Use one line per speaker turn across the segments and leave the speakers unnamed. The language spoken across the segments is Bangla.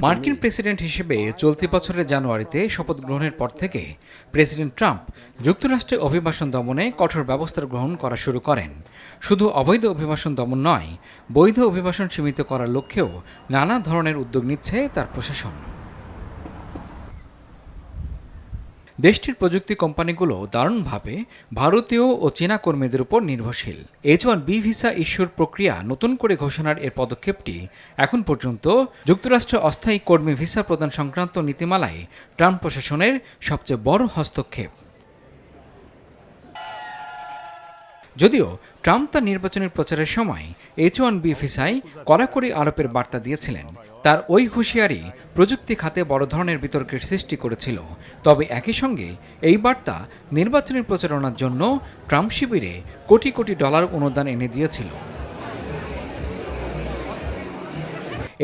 মার্কিন প্রেসিডেন্ট হিসেবে চলতি বছরের জানুয়ারিতে শপথ গ্রহণের পর থেকে প্রেসিডেন্ট ট্রাম্প যুক্তরাষ্ট্রে অভিবাসন দমনে কঠোর ব্যবস্থা গ্রহণ করা শুরু করেন। শুধু অবৈধ অভিবাসন দমন নয়, বৈধ অভিবাসন সীমিত করার লক্ষ্যেও নানা ধরনের উদ্যোগ নিচ্ছে তার প্রশাসন। দেশটির প্রযুক্তি কোম্পানিগুলো দারুণভাবে ভারতীয় ও চীনা কর্মীদের উপর নির্ভরশীল। এইচ ওয়ান বি ভিসা ইস্যুর প্রক্রিয়া নতুন করে ঘোষণার এর পদক্ষেপটি এখন পর্যন্ত যুক্তরাষ্ট্রে অস্থায়ী কর্মী ভিসা প্রদান সংক্রান্ত নীতিমালায় ট্রাম্প প্রশাসনের সবচেয়ে বড় হস্তক্ষেপ। যদিও ট্রাম্প তার নির্বাচনের প্রচারের সময় এইচ ওয়ান বি ভিসায় কড়াকড়ি আরোপের বার্তা দিয়েছিলেন তার ওই হুঁশিয়ারি প্রযুক্তি খাতে বড় ধরনের বিতর্কের সৃষ্টি করেছিল। তবে একই সঙ্গে এই বার্তা নির্বাচনী প্রচারণার জন্য ট্রাম্প শিবিরে কোটি কোটি ডলার অনুদান এনে দিয়েছিল।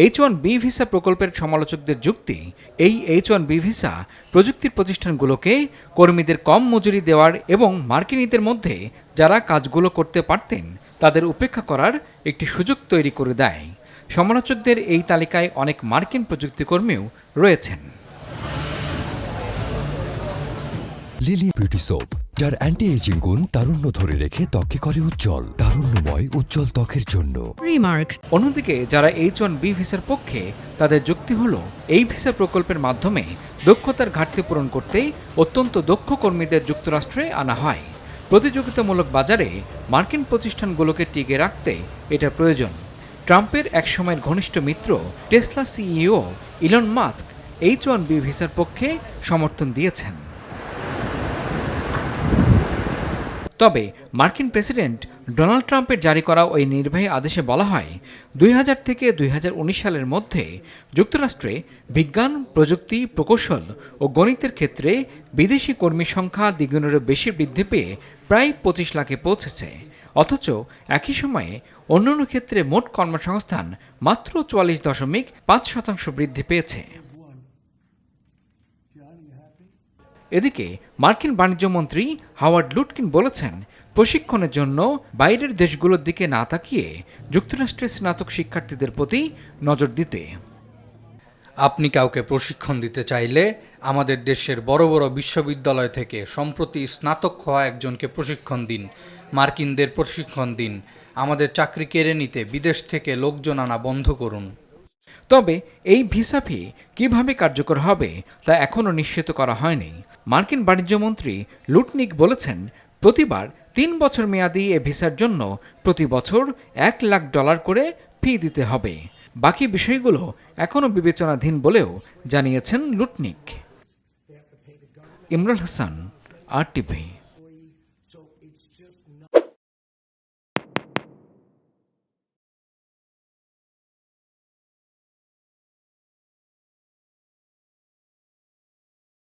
এইচ ওয়ান বি ভিসা প্রকল্পের সমালোচকদের যুক্তি, এই এইচ ওয়ান বি ভিসা প্রযুক্তির প্রতিষ্ঠানগুলোকে কর্মীদের কম মজুরি দেওয়ার এবং মার্কিনীদের মধ্যে যারা কাজগুলো করতে পারতেন, তাদের উপেক্ষা করার একটি সুযোগ তৈরি করে দেয়। সমালোচকদের এই তালিকায় অনেক মার্কিন প্রযুক্তিকর্মীও রয়েছেন।
লিলি বিউটি সোপ যার অ্যান্টি এজিং গুণ তারুণ্য ধরে রেখে ত্বকে করে উজ্জ্বল তারুণ্যময় উজ্জ্বল ত্বকের জন্য।
Remark.
অন্যদিকে যারা এইচ ওয়ান বি ভিসার পক্ষে তাদের যুক্তি হলো এই ভিসা প্রকল্পের মাধ্যমে দক্ষতার ঘাটতি পূরণ করতে অত্যন্ত দক্ষ কর্মীদের যুক্তরাষ্ট্রে আনা হয়। প্রতিযোগিতামূলক বাজারে মার্কিন প্রতিষ্ঠানগুলোকে টিকে রাখতে এটা প্রয়োজন। ট্রাম্পের একসময়ের ঘনিষ্ঠ মিত্র, Tesla CEO Elon Musk H one B ভিসার পক্ষে সমর্থন দিয়েছেন। তবে মার্কিন প্রেসিডেন্ট ডোনাল্ড ট্রাম্পের জারি করা ওই নির্বাহী আদেশে বলা হয়, দুই হাজার থেকে দুই হাজার উনিশ সালের মধ্যে যুক্তরাষ্ট্রে বিজ্ঞান, প্রযুক্তি, প্রকৌশল ও গণিতের ক্ষেত্রে বিদেশি কর্মীর সংখ্যা দ্বিগুণেরও বেশি বৃদ্ধি পেয়ে প্রায় পঁচিশ লাখে পৌঁছেছে। অথচ একই সময়ে অন্যান্য ক্ষেত্রে মোট কর্মসংস্থান মাত্র চুয়াল্লিশ দশমিক পাঁচ শতাংশ বৃদ্ধি পেয়েছে। এদিকে মার্কিন বাণিজ্য মন্ত্রী হাওয়ার্ড লুটকিন বলেছেন, প্রশিক্ষণের জন্য বাইরের দেশগুলোর দিকে না তাকিয়ে যুক্তরাষ্ট্রের স্নাতক শিক্ষার্থীদের প্রতি নজর দিতে।
আপনি কাউকে প্রশিক্ষণ দিতে চাইলে আমাদের দেশের বড় বড় বিশ্ববিদ্যালয় থেকে সম্প্রতি স্নাতক হওয়া একজনকে প্রশিক্ষণ দিন, মার্কিনদের প্রশিক্ষণ দিন, আমাদের চাকরি কেড়ে নিতে বিদেশ থেকে লোকজন আনা বন্ধ করুন।
তবে এই ভিসা ফি কীভাবে কার্যকর হবে তা এখনও নিশ্চিত করা হয়নি। মার্কিন বাণিজ্যমন্ত্রী লুটনিক বলেছেন, প্রতিবার তিন বছর মেয়াদি এ ভিসার জন্য প্রতি বছর এক লাখ ডলার করে ফি দিতে হবে। বাকি বিষয়গুলো এখনও বিবেচনাধীন বলেও জানিয়েছেন Lutnick. Imran Hasan R TV